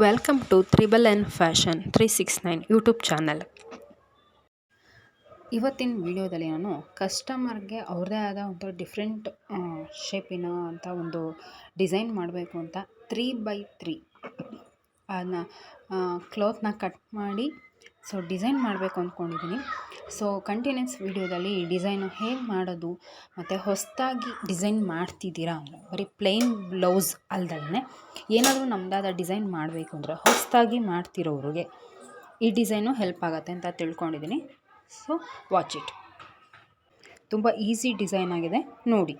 Welcome to triple N fashion three six nine YouTube channel ಇವತ್ತಿನ ವಿಡಿಯೋದಲ್ಲಿ ನಾನು ಕಸ್ಟಮರ್ಗೆ ಅವ್ರದ್ದೇ ಆದ ಒಂದು ಡಿಫ್ರೆಂಟ್ ಶೇಪಿನ ಅಂತ ಒಂದು ಡಿಸೈನ್ ಮಾಡಬೇಕು ಅಂತ ತ್ರೀ ಬೈ ತ್ರೀ ಅದನ್ನ ಕ್ಲೋತ್ನ ಕಟ್ ಮಾಡಿ ಸೊ ಡಿಸೈನ್ ಮಾಡಬೇಕು ಅಂದ್ಕೊಂಡಿದ್ದೀನಿ. ಸೊ ಕಂಟಿನ್ಯೂಸ್ ವೀಡಿಯೋದಲ್ಲಿ ಡಿಸೈನು ಹೇಗೆ ಮಾಡೋದು, ಮತ್ತು ಹೊಸದಾಗಿ ಡಿಸೈನ್ ಮಾಡ್ತಿದ್ದೀರಾ ಅಂದರೆ ಬರೀ ಪ್ಲೇನ್ ಬ್ಲೌಸ್ ಅಲ್ದಲೇ ಏನಾದರೂ ನಮ್ಮದಾದ ಡಿಸೈನ್ ಮಾಡಬೇಕು ಅಂದರೆ ಹೊಸದಾಗಿ ಮಾಡ್ತಿರೋರಿಗೆ ಈ ಡಿಸೈನು ಹೆಲ್ಪ್ ಆಗುತ್ತೆ ಅಂತ ತಿಳ್ಕೊಂಡಿದ್ದೀನಿ. So watch it. ತುಂಬ ಈಸಿ ಡಿಸೈನ್ ಆಗಿದೆ. ನೋಡಿ.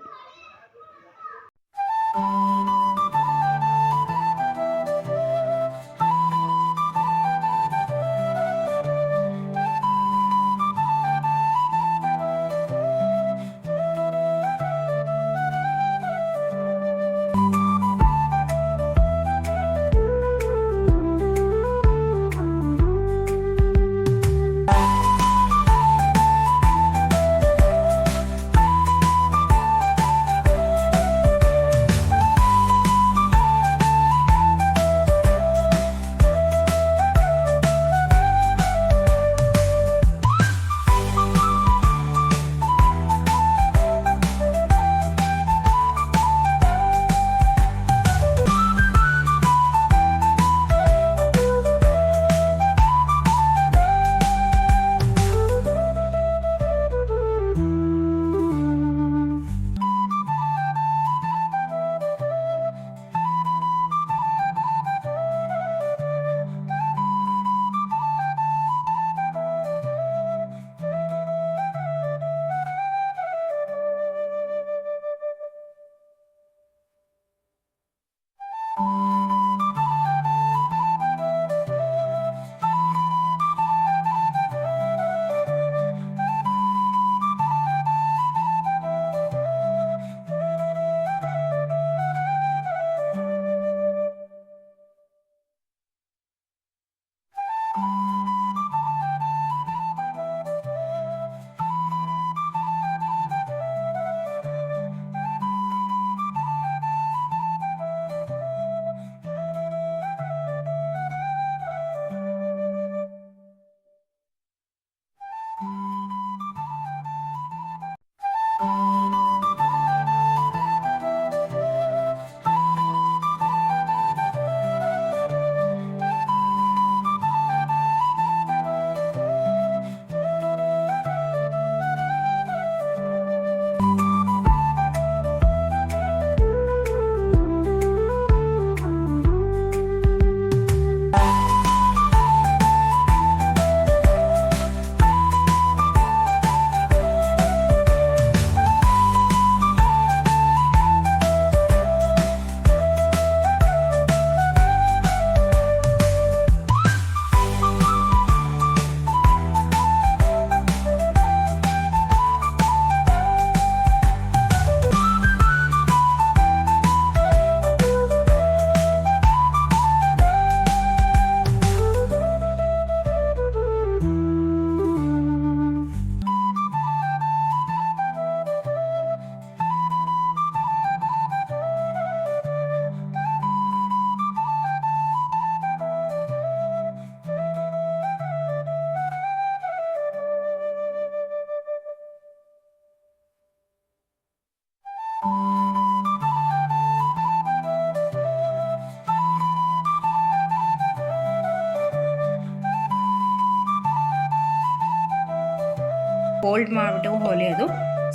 ಫೋಲ್ಡ್ ಮಾಡಿಬಿಟ್ಟು ಹೊಲಿಯೋದು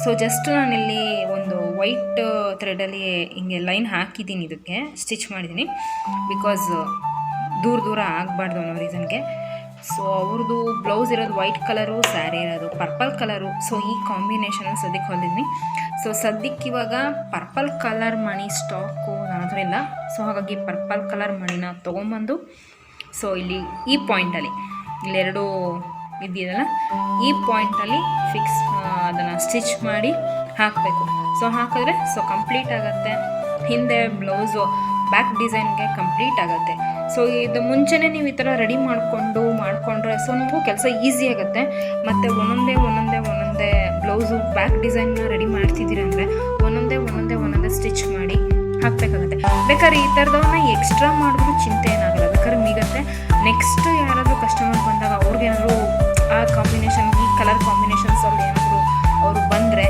ಸೊ ಜಸ್ಟ್ ನಾನಿಲ್ಲಿ ಒಂದು ವೈಟ್ ಥ್ರೆಡಲ್ಲಿ ಹಿಂಗೆ ಲೈನ್ ಹಾಕಿದ್ದೀನಿ ಇದಕ್ಕೆ ಸ್ಟಿಚ್ ಮಾಡಿದ್ದೀನಿ. ಬಿಕಾಸ್ ದೂರ ದೂರ ಆಗಬಾರ್ದು ಅನ್ನೋ ರೀಸನ್ಗೆ ಸೊ ಅವ್ರದ್ದು ಬ್ಲೌಸ್ ಇರೋದು ವೈಟ್ ಕಲರು ಸ್ಯಾರಿ ಇರೋದು ಪರ್ಪಲ್ ಕಲರು ಸೊ ಈ ಕಾಂಬಿನೇಷನ್ ಸದ್ಯಕ್ಕೆ ಹೊಲಿದ್ದೀನಿ ಸೊ ಸದ್ಯಕ್ಕೆ ಇವಾಗ ಪರ್ಪಲ್ ಕಲರ್ ಮಣಿ ಸ್ಟಾಕು ನನ್ನ ಇಲ್ಲ. ಸೊ ಹಾಗಾಗಿ ಪರ್ಪಲ್ ಕಲರ್ ಮಣಿನ ತೊಗೊಂಬಂದು ಸೊ ಇಲ್ಲಿ ಈ ಪಾಯಿಂಟಲ್ಲಿ ಇಲ್ಲೆರಡು ಇದೆಯಲ್ಲ ಈ ಪಾಯಿಂಟಲ್ಲಿ ಫಿಕ್ಸ್ ಅದನ್ನು ಸ್ಟಿಚ್ ಮಾಡಿ ಹಾಕಬೇಕು. ಸೊ ಹಾಕಿದ್ರೆ ಸೊ ಕಂಪ್ಲೀಟ್ ಆಗುತ್ತೆ. ಹಿಂದೆ ಬ್ಲೌಸು ಬ್ಯಾಕ್ ಡಿಸೈನ್ಗೆ ಕಂಪ್ಲೀಟ್ ಆಗುತ್ತೆ. ಸೊ ಇದು ಮುಂಚೆನೇ ನೀವು ಈ ಥರ ರೆಡಿ ಮಾಡಿಕೊಂಡು, ಮಾಡಿಕೊಂಡ್ರೆ ಸೊ ನಿಮಗೂ ಕೆಲಸ ಈಸಿ ಆಗುತ್ತೆ. ಮತ್ತು ಒಂದೊಂದೇ ಒಂದೊಂದೇ ಒಂದೊಂದೇ ಬ್ಲೌಸು ಬ್ಯಾಕ್ ಡಿಸೈನ್ನ ರೆಡಿ ಮಾಡ್ತಿದ್ದೀರ ಅಂದರೆ, ಒಂದೊಂದೇ ಒಂದೊಂದೇ ಒಂದೊಂದೇ ಸ್ಟಿಚ್ ಮಾಡಿ ಹಾಕಬೇಕಾಗುತ್ತೆ. ಬೇಕಾದ್ರೆ ಈ ಥರದವನ್ನ ಎಕ್ಸ್ಟ್ರಾ ಮಾಡಿದ್ರು ಚಿಂತೆ ಏನಾಗಲ್ಲ. ಬೇಕಾದ್ರೆ ಮಿಗತ್ತೆ. ನೆಕ್ಸ್ಟ್ ಯಾರಾದರೂ ಕಸ್ಟಮರ್ ಬಂದಾಗ ಅವ್ರಿಗೇನಾದ್ರು ಆ ಕಾಂಬಿನೇಷನ್ ಈ ಕಲರ್ ಕಾಂಬಿನೇಷನ್ಸಲ್ಲಿ ಏನಾದರೂ ಅವರು ಬಂದರೆ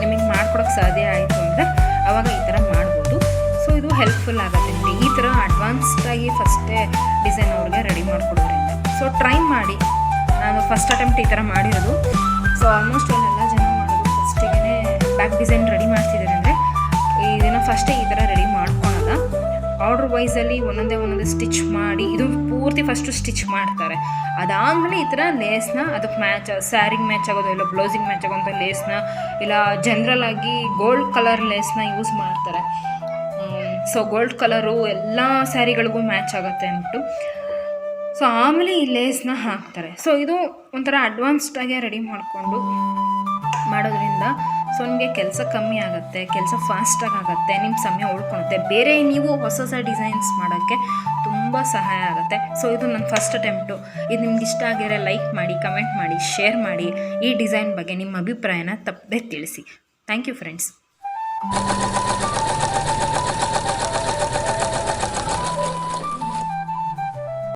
ನಿಮಗೆ ಮಾಡ್ಕೊಡೋಕೆ ಸಾಧ್ಯ ಆಯಿತು ಅಂದರೆ ಆವಾಗ ಈ ಥರ ಮಾಡ್ಬೋದು. ಸೊ ಇದು ಹೆಲ್ಪ್ಫುಲ್ ಆಗುತ್ತೆ ನಿಮಗೆ. ಈ ಥರ ಅಡ್ವಾನ್ಸ್ಡಾಗಿ ಫಸ್ಟೇ ಡಿಸೈನ್ ಅವ್ರಿಗೆ ರೆಡಿ ಮಾಡಿಕೊಡೋದ್ರಿಂದ. ಸೊ ಟ್ರೈ ಮಾಡಿ. ನಾನು ಫಸ್ಟ್ ಅಟೆಂಪ್ಟ್ ಈ ಥರ ಮಾಡಿರೋದು. ಸೊ ಆಲ್ಮೋಸ್ಟ್ ಎಲ್ಲ ಜನ ಮಾಡೋದು ಫಸ್ಟಿಗೆ ಬ್ಯಾಕ್ ಡಿಸೈನ್ ರೆಡಿ ಮಾಡ್ತಿದ್ದಾರೆ ಅಂದರೆ ಇದನ್ನು ಫಸ್ಟೇ ಈ ಥರ ರೆಡಿ ಮಾಡ್ಕೊಳಲ್ಲ ಆರ್ಡ್ರ್ ವೈಸಲ್ಲಿ ಒಂದೊಂದೇ ಒಂದೊಂದೇ ಸ್ಟಿಚ್ ಮಾಡಿ, ಇದು ಪೂರ್ತಿ ಫಸ್ಟು ಸ್ಟಿಚ್ ಮಾಡ್ತಾರೆ. ಅದಾದಮೇಲೆ ಈ ಥರ ಲೇಸ್ನ ಅದಕ್ಕೆ ಮ್ಯಾಚ್ ಸ್ಯಾರಿಗೆ ಮ್ಯಾಚ್ ಆಗೋದು ಇಲ್ಲ ಬ್ಲೌಸಿಂಗ್ ಮ್ಯಾಚ್ ಆಗೋಂಥ ಲೇಸ್ನ ಇಲ್ಲ ಜನರಲ್ ಆಗಿ ಗೋಲ್ಡ್ ಕಲರ್ ಲೇಸ್ನ ಯೂಸ್ ಮಾಡ್ತಾರೆ. ಸೊ ಗೋಲ್ಡ್ ಕಲರು ಎಲ್ಲ ಸ್ಯಾರಿಗಳಿಗೂ ಮ್ಯಾಚ್ ಆಗುತ್ತೆ ಅಂದ್ಬಿಟ್ಟು. ಸೊ ಆಮೇಲೆ ಈ ಲೇಸ್ನ ಹಾಕ್ತಾರೆ. ಸೊ ಇದು ಒಂಥರ ಅಡ್ವಾನ್ಸ್ಡಾಗೆ ರೆಡಿ ಮಾಡಿಕೊಂಡು ಮಾಡೋದ್ರಿಂದ ಸೊ ನಿಮಗೆ ಕೆಲಸ ಕಮ್ಮಿ ಆಗುತ್ತೆ, ಕೆಲಸ ಫಾಸ್ಟಾಗಿ ಆಗುತ್ತೆ ನಿಮ್ಮ ಸಮಯ ಉಳ್ಕೊಳುತ್ತೆ. ಬೇರೆ ನೀವು ಹೊಸ ಹೊಸ ಡಿಸೈನ್ಸ್ ಮಾಡೋಕ್ಕೆ ತುಂಬ ಸಹಾಯ ಆಗುತ್ತೆ. ಸೊ ಇದು ನನ್ನ ಫಸ್ಟ್ ಅಟೆಂಪ್ಟು ಇದು ನಿಮ್ಗೆ ಇಷ್ಟ ಆಗಿರೋ ಲೈಕ್ ಮಾಡಿ ಕಮೆಂಟ್ ಮಾಡಿ ಶೇರ್ ಮಾಡಿ ಈ ಡಿಸೈನ್ ಬಗ್ಗೆ ನಿಮ್ಮ ಅಭಿಪ್ರಾಯನ ತಪ್ಪದೆ ತಿಳಿಸಿ. Thank you friends